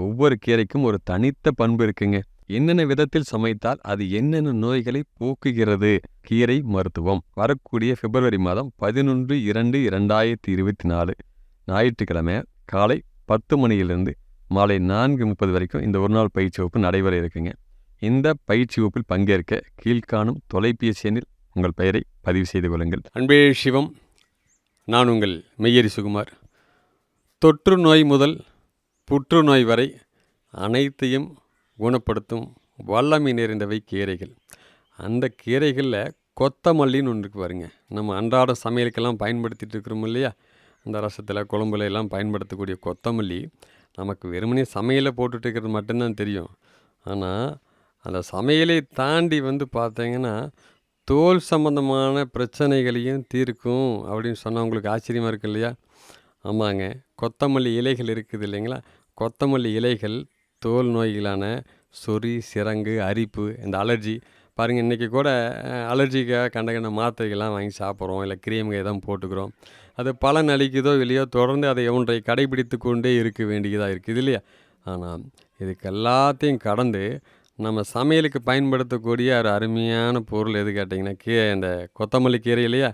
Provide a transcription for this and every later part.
ஒவ்வொரு கீரைக்கும் ஒரு தனித்த பண்பு இருக்குங்க. என்னென்ன விதத்தில் சமைத்தால் அது என்னென்ன நோய்களை போக்குகிறது? கீரை மருத்துவம். வரக்கூடிய பிப்ரவரி மாதம் பதினொன்று இரண்டு இரண்டாயிரத்தி இருபத்தி நாலு. ஞாயிற்றுக்கிழமை காலை பத்து மணியிலிருந்து மாலை நான்கு முப்பது வரைக்கும் இந்த ஒரு நாள் பயிற்சி வகுப்பு நடைபெற இருக்குங்க. இந்த பயிற்சி வகுப்பில் பங்கேற்க கீழ்காணும் தொலைபேசி எண்ணில் உங்கள் பெயரை பதிவு செய்து கொள்ளுங்கள். அன்பே சிவம் நான் உங்கள் மெய்யரி சுகுமார் தொற்று நோய் முதல் புற்றுநோய் வரை அனைத்தையும் குணப்படுத்தும் வல்லமை நிறைந்தவை கீரைகள். அந்த கீரைகளில் கொத்தமல்லின்னு ஒன்று பாருங்க. நம்ம அன்றாட சமையலுக்கெல்லாம் பயன்படுத்திட்டு இருக்கிறோம் இல்லையா? அந்த ரசத்தில் குழம்புல எல்லாம் பயன்படுத்தக்கூடிய கொத்தமல்லி நமக்கு வெறுமனே சமையலை போட்டுட்டு இருக்கிறது மட்டும்தான் தெரியும். ஆனால் அந்த சமையலை தாண்டி வந்து பார்த்தீங்கன்னா தோல் சம்பந்தமான பிரச்சனைகளையும் தீர்க்கும் அப்படின்னு சொன்னால் உங்களுக்கு ஆச்சரியமாக இருக்கு இல்லையா? ஆமாங்க. கொத்தமல்லி இலைகள் இருக்குது இல்லைங்களா? கொத்தமல்லி இலைகள் தோல் நோய்களான சொறி சிரங்கு அரிப்பு இந்த அலர்ஜி. பாருங்கள் இன்றைக்கி கூட அலர்ஜிக்காக கண்ட கண்ட மாத்திரைகள்லாம் வாங்கி சாப்பிட்றோம். இல்லை கிரீம்கள் எதாவது போட்டுக்கிறோம். அது பலன் அளிக்குதோ இல்லையோ தொடர்ந்து அதை ஒன்றை கடைபிடித்து கொண்டே இருக்க வேண்டியதாக இருக்குது இல்லையா? ஆனால் இதுக்கு எல்லாத்தையும் கடந்து நம்ம சமையலுக்கு பயன்படுத்தக்கூடிய ஒரு அருமையான பொருள் எது கேட்டிங்கன்னா கீ இந்த கொத்தமல்லி கீரை இல்லையா?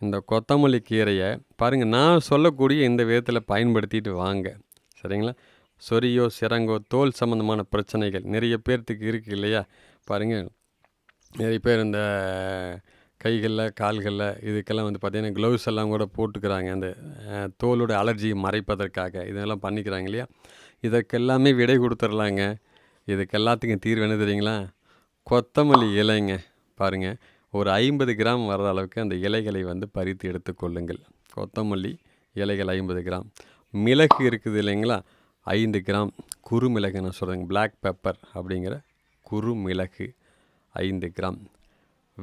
இந்த கொத்தமல்லி கீரையை பாருங்கள் நான் சொல்லக்கூடிய இந்த விதத்தில் பயன்படுத்திட்டு வாங்க. சரிங்களா? சொரியோ சிரங்கோ தோல் சம்மந்தமான பிரச்சனைகள் நிறைய பேர்த்துக்கு இருக்குது இல்லையா? பாருங்கள் நிறைய பேர் இந்த கைகளில் கால்களில் இதுக்கெல்லாம் வந்து பார்த்திங்கன்னா க்ளவுஸ் எல்லாம் கூட போட்டுக்கிறாங்க. அந்த தோலோட அலர்ஜியை மறைப்பதற்காக இதெல்லாம் பண்ணிக்கிறாங்க இல்லையா? இதற்கெல்லாமே விடை கொடுத்துர்லாங்க. இதுக்கு எல்லாத்துக்கும் தீர்வு என்ன தெரியுங்களா? கொத்தமல்லி இலைங்க. பாருங்கள் ஒரு ஐம்பது கிராம் வர்ற அளவுக்கு அந்த இலைகளை வந்து பறித்து எடுத்துக்கொள்ளுங்கள் கொத்தமல்லி இலைகள் ஐம்பது கிராம். மிளகு இருக்குது இல்லைங்களா? ஐந்து கிராம் குறுமிளகு நான் சொல்கிறேங்க பிளாக் பெப்பர் அப்படிங்கிற குறுமிளகு ஐந்து கிராம்.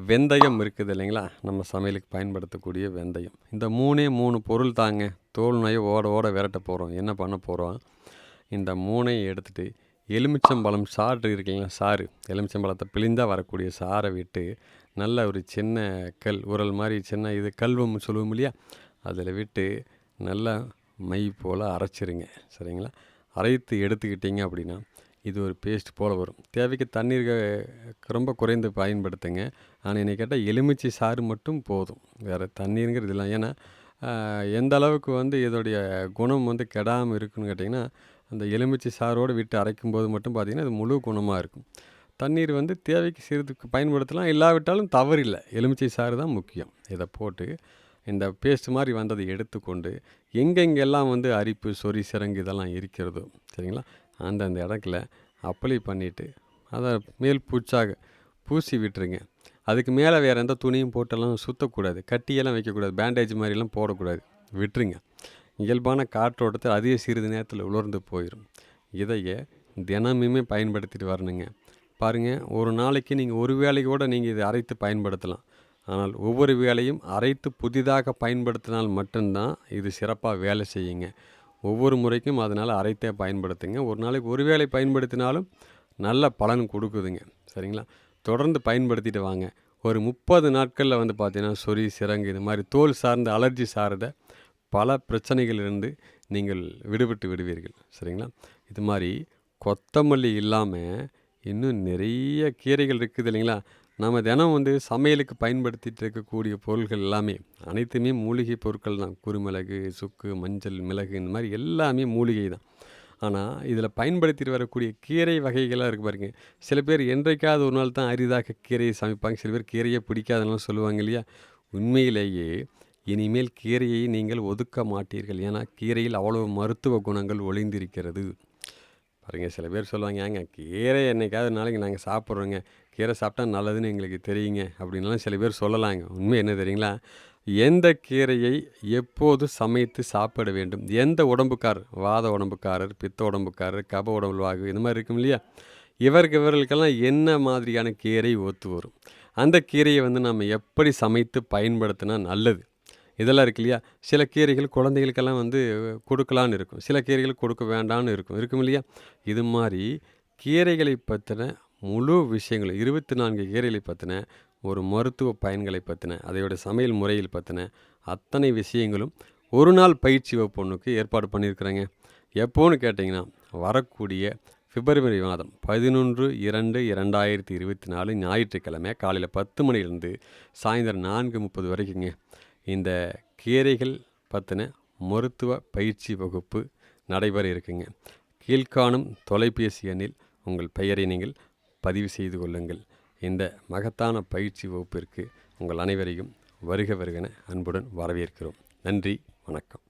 வெந்தயம் இருக்குது இல்லைங்களா? நம்ம சமையலுக்கு பயன்படுத்தக்கூடிய வெந்தயம். இந்த மூணே மூணு பொருள் தாங்க. தோல் நோயை ஓட ஓட விரட்ட போகிறோம் என்ன பண்ண போகிறோம் இந்த மூணையும் எடுத்துகிட்டு எலுமிச்சம்பழம் சாறு இருக்குங்களா சாறு. எலுமிச்சம்பழத்தை பிழிந்தால் வரக்கூடிய சாறை விட்டு நல்ல ஒரு சின்ன கல் உரல் மாதிரி சின்ன இது கல்வம் சொல்லுவோம் இல்லையா? அதில் விட்டு நல்லா மை போல் அரைச்சிருங்க. சரிங்களா? அரைத்து எடுத்துக்கிட்டிங்க அப்படின்னா இது ஒரு பேஸ்ட் போல் வரும். தேவைக்கு தண்ணீர் ரொம்ப குறைந்து பயன்படுத்துங்க. ஆனால் என்னை கேட்டால் எலுமிச்சை சாறு மட்டும் போதும். வேறு தண்ணீருங்கிறது இல்லை. ஏன்னா எந்த அளவுக்கு வந்து இதோடைய குணம் வந்து கெடாமல் இருக்குன்னு கேட்டிங்கன்னா அந்த எலுமிச்சை சாரோடு விட்டு அரைக்கும் போது மட்டும் பார்த்திங்கன்னா அது முழு குணமாக இருக்கும். தண்ணீர் வந்து தேவைக்கு சிறிதுக்கு பயன்படுத்தலாம். இல்லாவிட்டாலும் தவறில்லை. எலுமிச்சை சாறு தான் முக்கியம். இதை போட்டு இந்த பேஸ்ட் மாதிரி வந்ததை எடுத்துக்கொண்டு எங்கெங்கெல்லாம் வந்து அரிப்பு சொறி சிறங்கு இதெல்லாம் இருக்கிறதோ சரிங்களா? அந்தந்த இடத்துல அப்ளை பண்ணிவிட்டு அதை மேல் பூச்சாக பூசி விட்டுருங்க. அதுக்கு மேலே வேறு எந்த துணியும் போட்டெல்லாம் சுற்றக்கூடாது கட்டியெல்லாம் வைக்கக்கூடாது. பேண்டேஜ் மாதிரிலாம் போடக்கூடாது. விட்டுருங்க. இயல்பான காற்றோட்டத்தில் அதிக சிறிது நேரத்தில் உலர்ந்து போயிடும் இதையே தினமுமே பயன்படுத்திட்டு வரணுங்க. பாருங்கள் ஒரு நாளைக்கு நீங்கள் ஒரு வேளை கூட நீங்கள் இதை அரைத்து பயன்படுத்தலாம். ஆனால் ஒவ்வொரு வேலையும் அரைத்து புதிதாக பயன்படுத்தினால் மட்டும்தான் இது சிறப்பாக வேலை செய்யுங்க. ஒவ்வொரு முறைக்கும் அதனால் அரைத்தே பயன்படுத்துங்க. ஒரு நாளைக்கு ஒரு வேளை பயன்படுத்தினாலும் நல்ல பலன் கொடுக்குதுங்க. சரிங்களா? தொடர்ந்து பயன்படுத்திட்டு வாங்க. ஒரு முப்பது நாட்களில் வந்து பார்த்தீங்கன்னா சொறி சிறங்கு இது மாதிரி தோல் சார்ந்த அலர்ஜி சார்ந்த பல பிரச்சனைகளிலிருந்து நீங்கள் விடுபட்டு விடுவீர்கள். சரிங்களா? இது மாதிரி கொத்தமல்லி இல்லாமல் இன்னும் நிறைய கீரைகள் இருக்குது இல்லைங்களா? நம்ம தினம் வந்து சமையலுக்கு பயன்படுத்திகிட்டு இருக்கக்கூடிய பொருள்கள் எல்லாமே அனைத்துமே மூலிகை பொருட்கள் தான். குருமிளகு சுக்கு மஞ்சள் மிளகு இந்த மாதிரி எல்லாமே மூலிகை தான். ஆனால் இதில் பயன்படுத்திட்டு வரக்கூடிய கீரை வகைகளாக இருக்குது பாருங்க. சில பேர் என்றைக்காவது ஒரு நாள் தான் அரிதாக கீரையை சமைப்பாங்க. சில பேர் கீரையை பிடிக்காதனால சொல்லுவாங்க இல்லையா? உண்மையிலேயே இனிமேல் கீரையை நீங்கள் ஒதுக்க மாட்டீர்கள். ஏன்னா கீரையில் அவ்வளவு மருத்துவ குணங்கள் ஒளிந்திருக்கிறது. பாருங்கள் சில பேர் சொல்லுவாங்க ஏங்க கீரை என்னைக்காவது நாளைக்கு நாங்கள் சாப்பிட்றோங்க. கீரை சாப்பிட்டா நல்லதுன்னு எங்களுக்கு தெரியுங்க அப்படின்லாம் சில பேர் சொல்லலாங்க. உண்மை என்ன தெரியுங்களா? எந்த கீரையை எப்போது சமைத்து சாப்பிட வேண்டும்? எந்த உடம்புக்காரர் வாத உடம்புக்காரர் பித்த உடம்புக்காரர் கப உடம்புவாகு இந்த மாதிரி இருக்கும் இல்லையா? இவருக்கு இவர்களுக்கெல்லாம் என்ன மாதிரியான கீரை ஒத்து வரும்? அந்த கீரையை வந்து நம்ம எப்படி சமைத்து பயன்படுத்தினா நல்லது? இதெல்லாம் இருக்கு இல்லையா? சில கீரைகள் குழந்தைகளுக்கெல்லாம் வந்து கொடுக்கலான்னு இருக்கும். சில கீரைகள் கொடுக்க வேண்டான்னு இருக்கும். இருக்கும் இல்லையா? இது மாதிரி கீரைகளை பற்றின முழு விஷயங்களும் இருபத்தி நான்கு கீரைகளை பற்றின ஒரு மருத்துவ பயன்களை பற்றின அதையோட சமையல் முறையில் பற்றின அத்தனை விஷயங்களும் ஒரு நாள் பயிற்சி வகுப்பு ஏற்பாடு பண்ணியிருக்கிறேங்க. எப்போன்னு கேட்டிங்கன்னா வரக்கூடிய பிப்ரவரி மாதம் பதினொன்று இரண்டு இரண்டாயிரத்தி இருபத்தி நாலு ஞாயிற்றுக்கிழமை காலையில் பத்து மணிலேருந்து சாயந்தரம் நான்கு முப்பது வரைக்குங்க. இந்த கீரைகள் பற்றின மருத்துவ பயிற்சி வகுப்பு நடைபெற இருக்குங்க. கீழ்காணும் தொலைபேசி எண்ணில் உங்கள் பெயரை நீங்கள் பதிவு செய்து கொள்ளுங்கள். இந்த மகத்தான பயிற்சி வகுப்பிற்கு உங்கள் அனைவரையும் வருக வருகன அன்புடன் வரவேற்கிறோம். நன்றி வணக்கம்.